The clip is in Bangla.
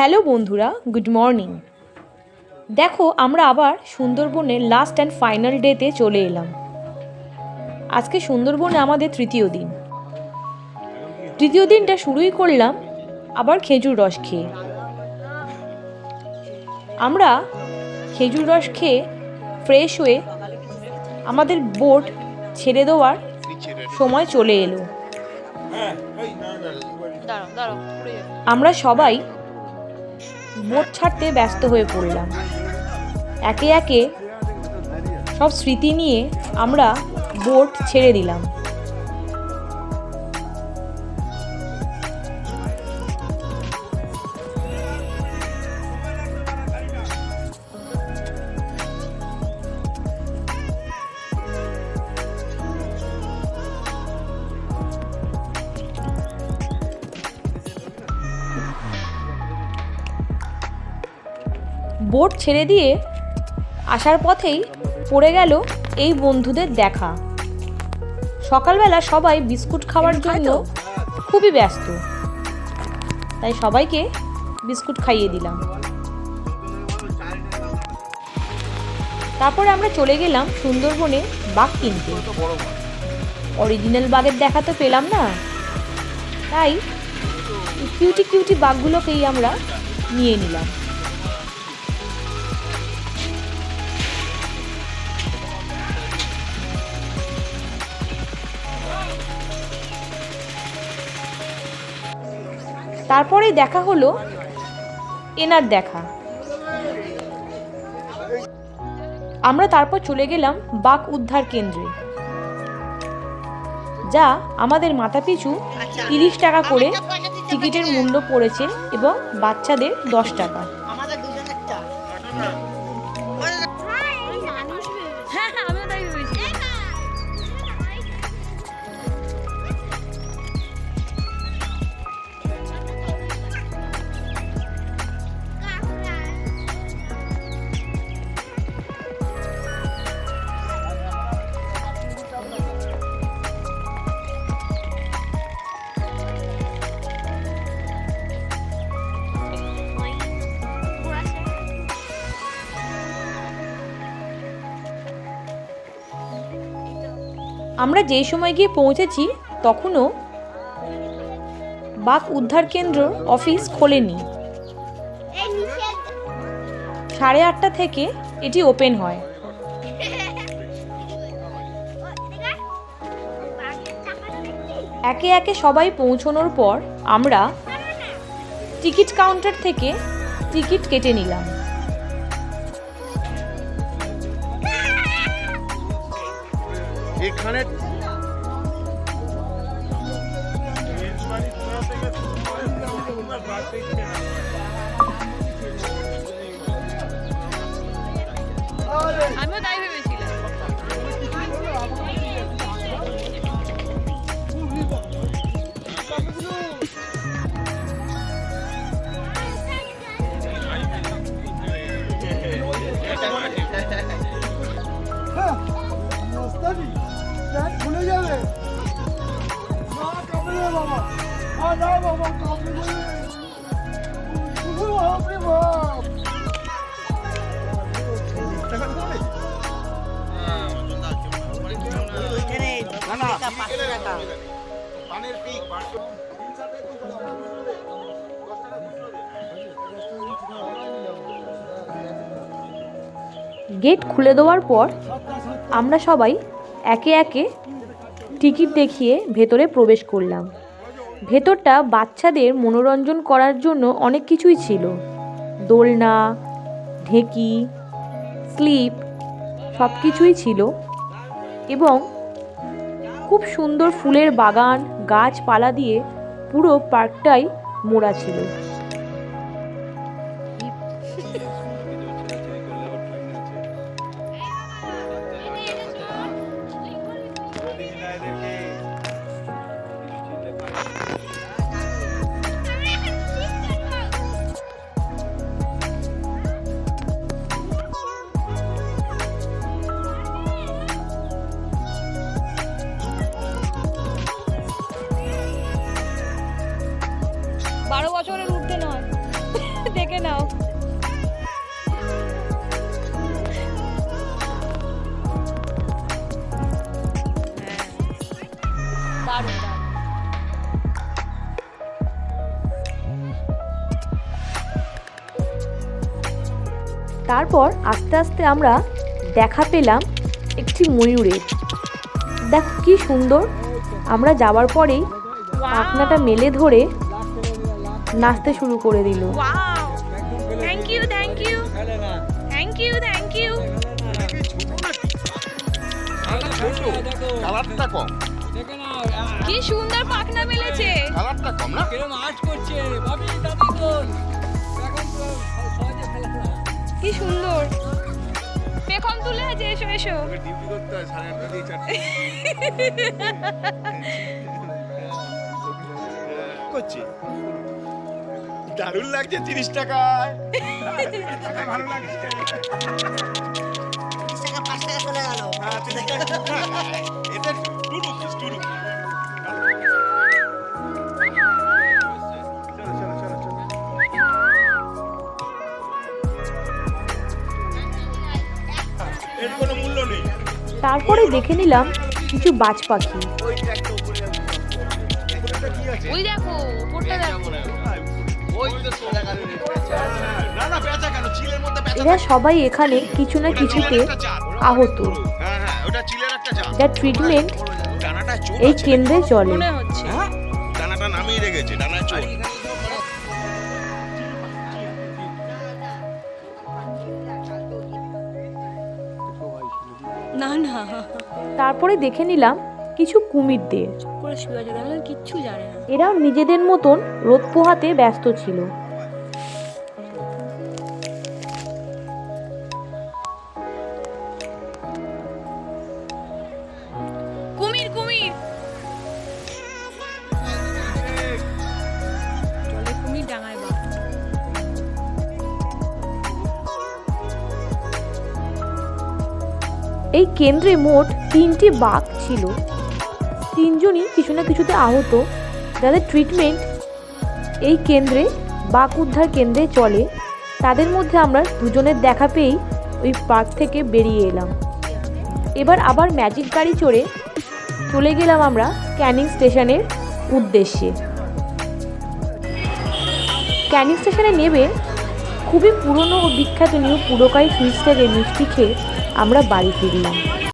হ্যালো বন্ধুরা গুড মর্নিং। দেখো আমরা আবার সুন্দরবনের লাস্ট অ্যান্ড ফাইনাল ডেতে চলে এলাম। আজকে সুন্দরবনে আমাদের তৃতীয় দিন। তৃতীয় দিনটা শুরুই করলাম আবার খেজুর রস খেয়ে। আমরা খেজুর রস খেয়ে ফ্রেশ হয়ে আমাদের বোট ছেড়ে দেওয়ার সময় চলে এলো। দাঁড়াও আমরা সবাই বোট ছাড়তে ব্যস্ত হয়ে পড়লাম। একে একে সব স্মৃতি নিয়ে আমরা বোট ছেড়ে দিলাম। বোট ছেড়ে দিয়ে আসার পথেই পড়ে গেল এই বন্ধুদের দেখা। সকালবেলা সবাই বিস্কুট খাওয়ার জন্য খুবই ব্যস্ত। তাই সবাইকে বিস্কুট খাইয়ে দিলাম। তারপরে আমরা চলে গেলাম সুন্দরবনে বাঘ কিনতে। অরিজিনাল বাঘের দেখা তো পেলাম না। তাই কিউটি কিউটি বাঘগুলোকেই আমরা নিয়ে নিলাম। তারপরেই দেখা হলো এনার দেখা। আমরা তারপর চলে গেলাম বাক উদ্ধার কেন্দ্রে যা আমাদের মাথাপিছু তিরিশ টাকা করে টিকিটের মূল্য পড়েছে এবং বাচ্চাদের দশ টাকা। আমরা যেই সময় গিয়ে পৌঁছেছি, তখনও বাঘ উদ্ধার কেন্দ্র অফিস খোলেনি। সাড়ে আটটা থেকে এটি ওপেন হয়। একে একে সবাই পৌঁছানোর পর আমরা টিকিট কাউন্টার থেকে টিকিট কেটে নিলাম। এখানে গেট খুলে দেওয়ার পর আমরা সবাই একে একে টিকিট দেখিয়ে ভেতরে প্রবেশ করলাম। ভেতরটা বাচ্চাদের মনোরঞ্জন করার জন্য অনেক কিছুই ছিল। দোলনা, ঢেঁকি, স্লিপ সব কিছুই ছিল এবং খুব সুন্দর ফুলের বাগান, গাছপালা দিয়ে পুরো পার্কটাই মোড়া ছিল। দারুণ দারুণ তারপর আস্তে আস্তে আমরা দেখা পেলাম একটি ময়ূরের দেখো কি সুন্দর। আমরা যাওয়ার পরেই পাখনাটা মেলে ধরে নাচতে শুরু করে দিল। Thank you thank you thank you thank you কি সুন্দর পাখনা মেলেছে। কালারটা কম না? কিরম আর্ট করছে ভাবি দাদি বোন এখন তো সহজে ফেলে না কি সুন্দর। পেখম তুলে আছে এসো এসো। ডিউটি করতে হয় সাড়ে আটটা দিয়ে চারটে। করছি। দারুণ লাগছে তিরিশ টাকায়। ভালো লাগছে। হ্যাঁ, তিরিশ টাকা। এটা টু তারপরে দেখে নিলাম কিছু বাজ পাখি? ওই দেখো এরা সবাই এখানে কিছু না কিছুতে। আহত। হ্যাঁ হ্যাঁ ওটা চিলের একটা জাত যার ট্রিটমেন্ট এই কেন্দ্রে চলে। হচ্ছে। ডানাটা নামিয়ে রেখেছে ডানায় চোর না না। তারপরে দেখে নিলাম কিছু কুমিরদের এরাও নিজেদের মতন রোদ পোহাতে ব্যস্ত ছিল। এই কেন্দ্রে মোট তিনটি বাঘ ছিল। তিনজনই কিছু না কিছুতে আহত। যাদের ট্রিটমেন্ট এই কেন্দ্রে বাঘ উদ্ধার কেন্দ্রে চলে, তাদের মধ্যে আমরা দুজনের দেখা পেয়েই ওই পার্ক থেকে বেরিয়ে এলাম। এবার আবার ম্যাজিক গাড়ি চড়ে চলে গেলাম আমরা ক্যানিং স্টেশনের উদ্দেশ্যে। ক্যানিং স্টেশনে নেবে খুবই পুরনো ও বিখ্যাত নিউ পুরকাই সুইটস থেকে মিষ্টি খেয়ে আমরা বাড়ি ফিরলাম।